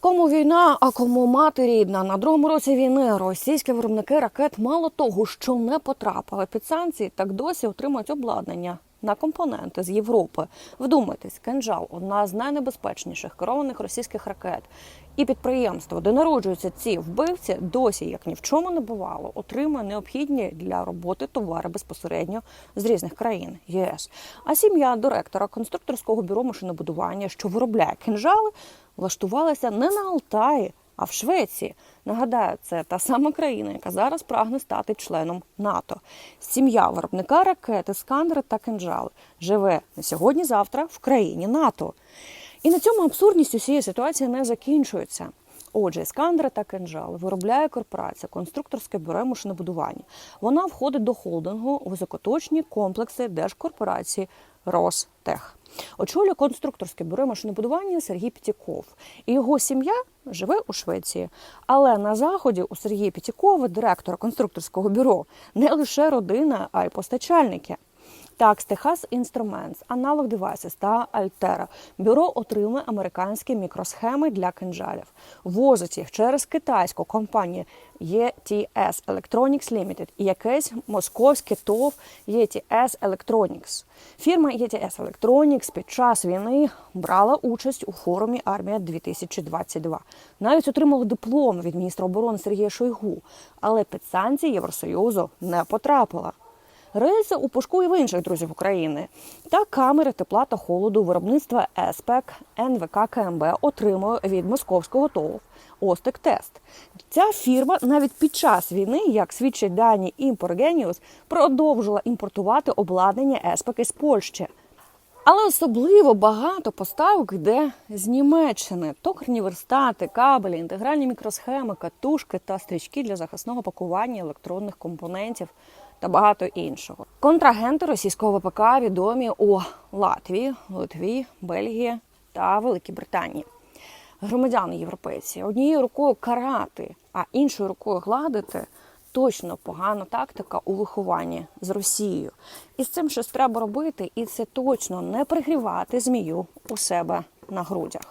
Кому війна, а кому мати рідна на другому році війни російські виробники ракет мало того, що не потрапили під санкції, так досі отримують обладнання на компоненти з Європи. Вдумайтесь, кинжал одна з найнебезпечніших керованих російських ракет. І підприємство, де народжуються ці вбивці, досі як ні в чому не бувало, отримує необхідні для роботи товари безпосередньо з різних країн ЄС. А сім'я директора конструкторського бюро машинобудування, що виробляє кинжали, влаштувалася не на Алтаї, а в Швеції. Нагадаю, це та сама країна, яка зараз прагне стати членом НАТО. Сім'я виробника ракети, сканери та кинжали живе не сьогодні-завтра в країні НАТО. І на цьому абсурдність усієї ситуації не закінчується. Отже, іскандери та кинжали виробляє корпорація конструкторське бюро машинобудування. Вона входить до холдингу високоточні комплекси держкорпорації Ростех. Очолює конструкторське бюро машинобудування Сергій Пітіков. І його сім'я живе у Швеції. Але на заході у Сергія Пітікова, директора конструкторського бюро, не лише родина, а й постачальники. Так, Техас Instruments, Analog Devices та Altera. Бюро отримує американські мікросхеми для кинжалів. Возить їх через китайську компанію ETS Electronics Limited і якесь московське ТОВ ETS Electronics. Фірма ETS Electronics під час війни брала участь у форумі Армія 2022 Навіть отримала диплом від міністра оборони Сергія Шойгу, але під санкції Євросоюзу не потрапила. Рельси у пушку і в інших друзів України. Та камери тепла та холоду виробництва ЕСПЕК НВК КМБ отримує від московського ТОВ Остик Тест. Ця фірма навіть під час війни, як свідчать дані Імпоргеніус, продовжила імпортувати обладнання ЕСПЕК із Польщі. Але особливо багато поставок йде з Німеччини: токарні верстати, кабелі, інтегральні мікросхеми, катушки та стрічки для захисного пакування електронних компонентів та багато іншого. Контрагенти російського ВПК відомі у Латвії, Литві, Бельгії та Великій Британії. Громадяни європейці однією рукою карати, а іншою рукою гладити. Точно погана тактика у вихованні з Росією. І з цим щось треба робити, і це точно не пригрівати змію у себе на грудях.